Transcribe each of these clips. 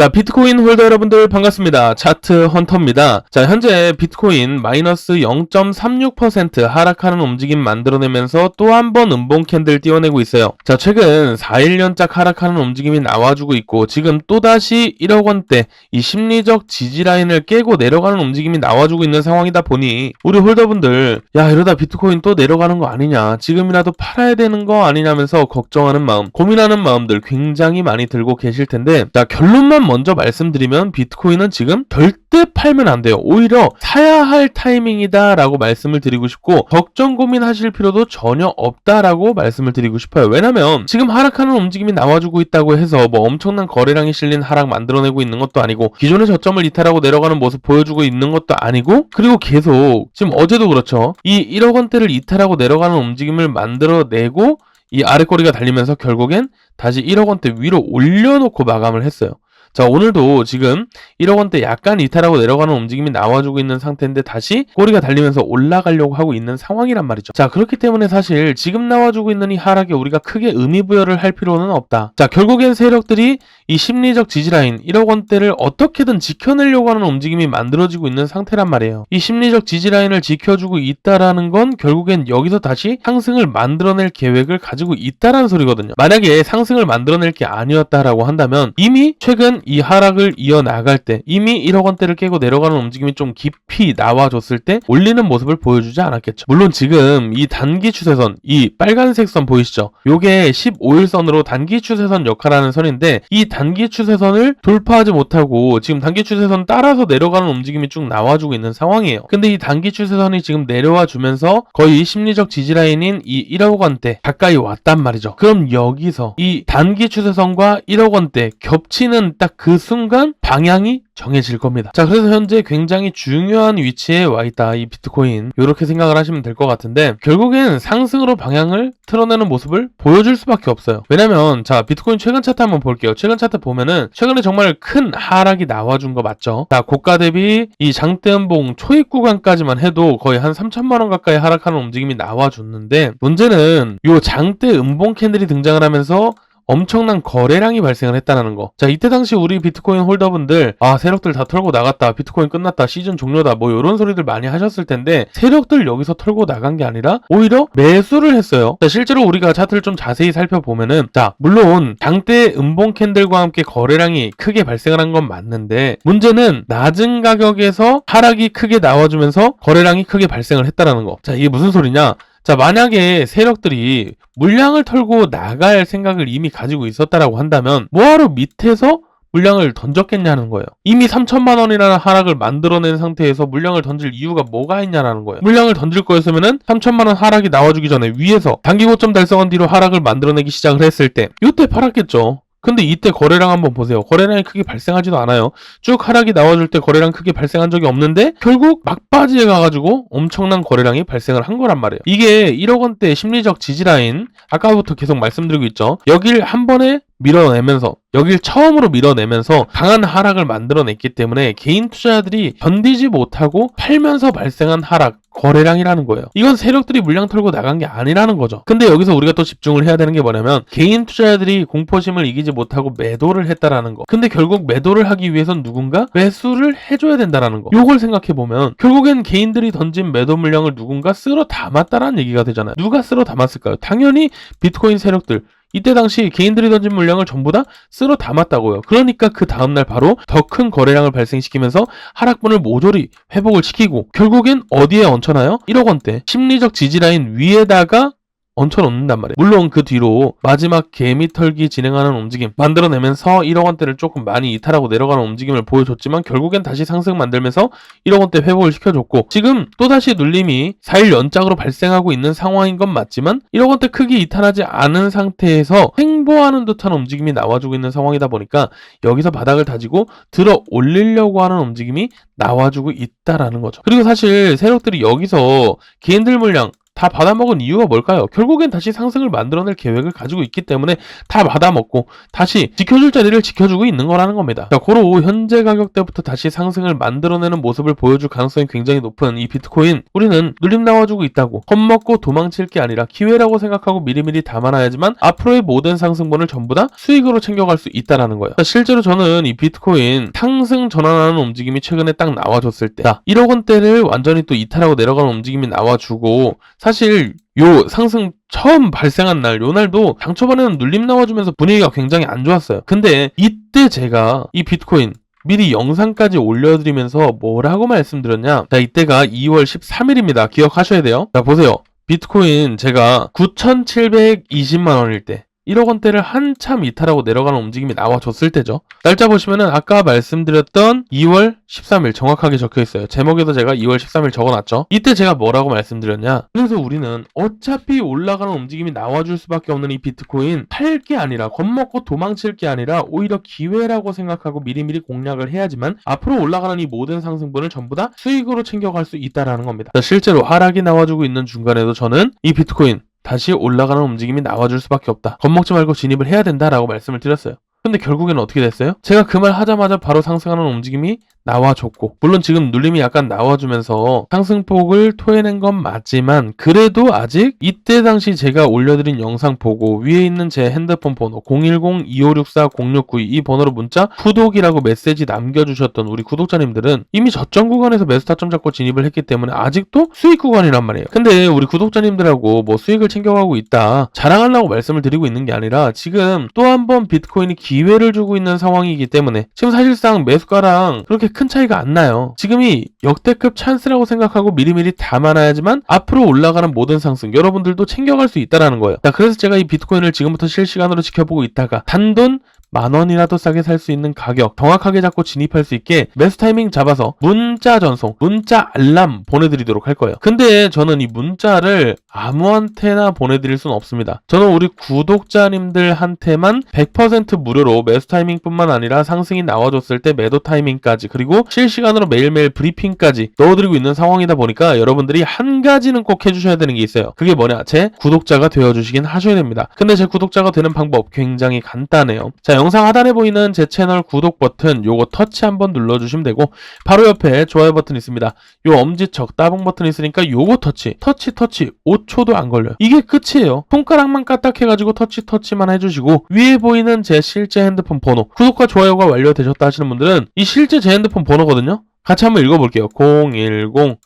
자, 비트코인 홀더 여러분들 반갑습니다. 차트 헌터입니다. 자, 현재 비트코인 마이너스 0.36% 하락하는 움직임 만들어내면서 또 한 번 음봉 캔들 띄워내고 있어요. 자, 최근 4일연짝 하락하는 움직임이 나와주고 있고 지금 또다시 1억 원대 이 심리적 지지 라인을 깨고 내려가는 움직임이 나와주고 있는 상황이다 보니 우리 홀더분들 야, 이러다 비트코인 또 내려가는 거 아니냐? 지금이라도 팔아야 되는 거 아니냐면서 걱정하는 마음, 고민하는 마음들 굉장히 많이 들고 계실 텐데 자, 결론만 먼저 말씀드리면 비트코인은 지금 절대 팔면 안 돼요. 오히려 사야 할 타이밍이다 라고 말씀을 드리고 싶고 걱정 고민하실 필요도 전혀 없다라고 말씀을 드리고 싶어요. 왜냐면 지금 하락하는 움직임이 나와주고 있다고 해서 뭐 엄청난 거래량이 실린 하락 만들어내고 있는 것도 아니고 기존의 저점을 이탈하고 내려가는 모습 보여주고 있는 것도 아니고 그리고 계속 지금 어제도 그렇죠. 이 1억 원대를 이탈하고 내려가는 움직임을 만들어내고 이 아래 꼬리가 달리면서 결국엔 다시 1억 원대 위로 올려놓고 마감을 했어요. 자, 오늘도 지금 1억 원대 약간 이탈하고 내려가는 움직임이 나와주고 있는 상태인데 다시 꼬리가 달리면서 올라가려고 하고 있는 상황이란 말이죠. 자, 그렇기 때문에 사실 지금 나와주고 있는 이 하락에 우리가 크게 의미 부여를 할 필요는 없다. 자, 결국엔 세력들이 이 심리적 지지라인 1억 원대를 어떻게든 지켜내려고 하는 움직임이 만들어지고 있는 상태란 말이에요. 이 심리적 지지라인을 지켜주고 있다라는 건 결국엔 여기서 다시 상승을 만들어낼 계획을 가지고 있다라는 소리거든요. 만약에 상승을 만들어낼 게 아니었다라고 한다면 이미 최근 이 하락을 이어나갈 때 이미 1억 원대를 깨고 내려가는 움직임이 좀 깊이 나와줬을 때 올리는 모습을 보여주지 않았겠죠. 물론 지금 이 단기 추세선, 이 빨간색 선 보이시죠? 요게 15일선으로 단기 추세선 역할하는 선인데 이 단기 추세선을 돌파하지 못하고 지금 단기 추세선 따라서 내려가는 움직임이 쭉 나와주고 있는 상황이에요. 근데 이 단기 추세선이 지금 내려와 주면서 거의 심리적 지지라인인 이 1억 원대 가까이 왔단 말이죠. 그럼 여기서 이 단기 추세선과 1억 원대 겹치는 딱그 순간 방향이 정해질 겁니다. 자, 그래서 현재 굉장히 중요한 위치에 와 있다. 이 비트코인. 이렇게 생각을 하시면 될 것 같은데, 결국엔 상승으로 방향을 틀어내는 모습을 보여줄 수밖에 없어요. 왜냐면, 자, 비트코인 최근 차트 한번 볼게요. 최근 차트 보면은, 최근에 정말 큰 하락이 나와준 거 맞죠? 자, 고가 대비 이 장대음봉 초입 구간까지만 해도 거의 한 3천만 원 가까이 하락하는 움직임이 나와줬는데, 문제는 요 장대 음봉 캔들이 등장을 하면서 엄청난 거래량이 발생을 했다는 거. 자, 이때 당시 우리 비트코인 홀더분들, 아, 세력들 다 털고 나갔다. 비트코인 끝났다. 시즌 종료다. 뭐 이런 소리들 많이 하셨을 텐데, 세력들 여기서 털고 나간 게 아니라, 오히려 매수를 했어요. 자, 실제로 우리가 차트를 좀 자세히 살펴보면은, 자, 물론, 장대 음봉 캔들과 함께 거래량이 크게 발생을 한 건 맞는데, 문제는 낮은 가격에서 하락이 크게 나와주면서 거래량이 크게 발생을 했다라는 거. 자, 이게 무슨 소리냐? 자, 만약에 세력들이 물량을 털고 나갈 생각을 이미 가지고 있었다라고 한다면 뭐하러 밑에서 물량을 던졌겠냐는 거예요. 이미 3천만 원이라는 하락을 만들어낸 상태에서 물량을 던질 이유가 뭐가 있냐라는 거예요. 물량을 던질 거였으면은 3천만 원 하락이 나와주기 전에 위에서 단기 고점 달성한 뒤로 하락을 만들어내기 시작을 했을 때 이때 팔았겠죠. 근데 이때 거래량 한번 보세요. 거래량이 크게 발생하지도 않아요. 쭉 하락이 나와줄 때 거래량 크게 발생한 적이 없는데 결국 막바지에 가가지고 엄청난 거래량이 발생을 한 거란 말이에요. 이게 1억 원대 심리적 지지라인 아까부터 계속 말씀드리고 있죠. 여길 한 번에 밀어내면서 여길 처음으로 밀어내면서 강한 하락을 만들어냈기 때문에 개인 투자자들이 견디지 못하고 팔면서 발생한 하락 거래량이라는 거예요. 이건 세력들이 물량 털고 나간 게 아니라는 거죠. 근데 여기서 우리가 또 집중을 해야 되는 게 뭐냐면 개인 투자자들이 공포심을 이기지 못하고 매도를 했다라는 거. 근데 결국 매도를 하기 위해선 누군가 매수를 해줘야 된다라는 거. 요걸 생각해 보면 결국엔 개인들이 던진 매도 물량을 누군가 쓸어 담았다라는 얘기가 되잖아요. 누가 쓸어 담았을까요? 당연히 비트코인 세력들. 이때 당시 개인들이 던진 물량을 전부 다 쓸어 담았다고요. 그러니까 그 다음날 바로 더 큰 거래량을 발생시키면서 하락분을 모조리 회복을 시키고 결국엔 어디에 얹혀나요? 1억 원대 심리적 지지라인 위에다가 얹혀놓는단 말이에요. 물론 그 뒤로 마지막 개미 털기 진행하는 움직임 만들어내면서 1억 원대를 조금 많이 이탈하고 내려가는 움직임을 보여줬지만 결국엔 다시 상승 만들면서 1억 원대 회복을 시켜줬고 지금 또다시 눌림이 4일 연짝으로 발생하고 있는 상황인 건 맞지만 1억 원대 크게 이탈하지 않은 상태에서 횡보하는 듯한 움직임이 나와주고 있는 상황이다 보니까 여기서 바닥을 다지고 들어 올리려고 하는 움직임이 나와주고 있다라는 거죠. 그리고 사실 세력들이 여기서 개인들 물량 다 받아먹은 이유가 뭘까요? 결국엔 다시 상승을 만들어낼 계획을 가지고 있기 때문에 다 받아먹고 다시 지켜줄 자리를 지켜주고 있는 거라는 겁니다. 자, 고로 현재 가격대부터 다시 상승을 만들어내는 모습을 보여줄 가능성이 굉장히 높은 이 비트코인 우리는 눌림 나와주고 있다고 겁먹고 도망칠 게 아니라 기회라고 생각하고 미리미리 담아놔야지만 앞으로의 모든 상승분을 전부 다 수익으로 챙겨갈 수 있다라는 거예요. 자, 실제로 저는 이 비트코인 상승 전환하는 움직임이 최근에 딱 나와줬을 때 자, 1억 원대를 완전히 또 이탈하고 내려가는 움직임이 나와주고 사실 요 상승 처음 발생한 날, 요 날도 당 초반에는 눌림 나와주면서 분위기가 굉장히 안 좋았어요. 근데 이때 제가 이 비트코인 미리 영상까지 올려드리면서 뭐라고 말씀드렸냐? 자, 이때가 2월 13일입니다. 기억하셔야 돼요. 자, 보세요. 비트코인 제가 9,720만 원일 때 1억 원대를 한참 이탈하고 내려가는 움직임이 나와줬을 때죠. 날짜 보시면은 아까 말씀드렸던 2월 13일 정확하게 적혀 있어요. 제목에도 제가 2월 13일 적어놨죠. 이때 제가 뭐라고 말씀드렸냐? 그래서 우리는 어차피 올라가는 움직임이 나와줄 수밖에 없는 이 비트코인 팔 게 아니라 겁먹고 도망칠 게 아니라 오히려 기회라고 생각하고 미리미리 공략을 해야지만 앞으로 올라가는 이 모든 상승분을 전부 다 수익으로 챙겨갈 수 있다라는 겁니다. 자, 실제로 하락이 나와주고 있는 중간에도 저는 이 비트코인 다시 올라가는 움직임이 나와줄 수밖에 없다. 겁먹지 말고 진입을 해야 된다라고 말씀을 드렸어요. 근데 결국에는 어떻게 됐어요? 제가 그 말 하자마자 바로 상승하는 움직임이 나와줬고 물론 지금 눌림이 약간 나와주면서 상승폭을 토해낸 건 맞지만 그래도 아직 이때 당시 제가 올려드린 영상 보고 위에 있는 제 핸드폰 번호 010-2564-0692 이 번호로 문자 구독이라고 메시지 남겨주셨던 우리 구독자님들은 이미 저점 구간에서 매수타점 잡고 진입을 했기 때문에 아직도 수익 구간이란 말이에요. 근데 우리 구독자님들하고 뭐 수익을 챙겨가고 있다 자랑하려고 말씀을 드리고 있는 게 아니라 지금 또 한 번 비트코인이 기회를 주고 있는 상황이기 때문에 지금 사실상 매수가랑 그렇게 큰 차이가 안 나요. 지금이 역대급 찬스라고 생각하고 미리미리 담아놔야지만 앞으로 올라가는 모든 상승 여러분들도 챙겨갈 수 있다라는 거예요. 자, 그래서 제가 이 비트코인을 지금부터 실시간으로 지켜보고 있다가 단돈 만 원이라도 싸게 살 수 있는 가격 정확하게 잡고 진입할 수 있게 매수 타이밍 잡아서 문자 전송, 문자 알람 보내드리도록 할 거예요. 근데 저는 이 문자를 아무한테나 보내드릴 수는 없습니다. 저는 우리 구독자님들한테만 100% 무료로 매수 타이밍뿐만 아니라 상승이 나와줬을 때 매도 타이밍까지 그리고 실시간으로 매일매일 브리핑까지 넣어드리고 있는 상황이다 보니까 여러분들이 한 가지는 꼭 해주셔야 되는 게 있어요. 그게 뭐냐? 제 구독자가 되어주시긴 하셔야 됩니다. 근데 제 구독자가 되는 방법 굉장히 간단해요. 자, 영상 하단에 보이는 제 채널 구독 버튼 요거 터치 한번 눌러주시면 되고 바로 옆에 좋아요 버튼 있습니다. 요 엄지척 따봉 버튼 있으니까 요거 터치 터치 터치 5초도 안 걸려요. 이게 끝이에요. 손가락만 까딱해가지고 터치 터치만 해주시고 위에 보이는 제 실제 핸드폰 번호 구독과 좋아요가 완료되셨다 하시는 분들은 이 실제 제 핸드폰 번호거든요. 같이 한번 읽어볼게요. 010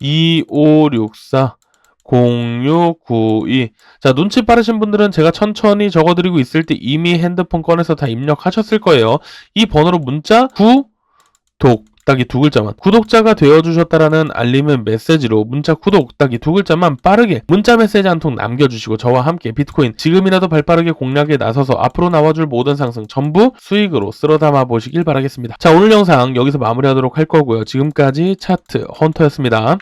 2564 0692. 자, 눈치 빠르신 분들은 제가 천천히 적어드리고 있을 때 이미 핸드폰 꺼내서 다 입력하셨을 거예요. 이 번호로 문자 구독 딱이 두 글자만 구독자가 되어주셨다라는 알림은 메시지로 문자 구독 딱이 두 글자만 빠르게 문자 메시지 한 통 남겨주시고 저와 함께 비트코인 지금이라도 발빠르게 공략에 나서서 앞으로 나와줄 모든 상승 전부 수익으로 쓸어 담아 보시길 바라겠습니다. 자 오늘 영상 여기서 마무리하도록 할 거고요. 지금까지 차트 헌터였습니다.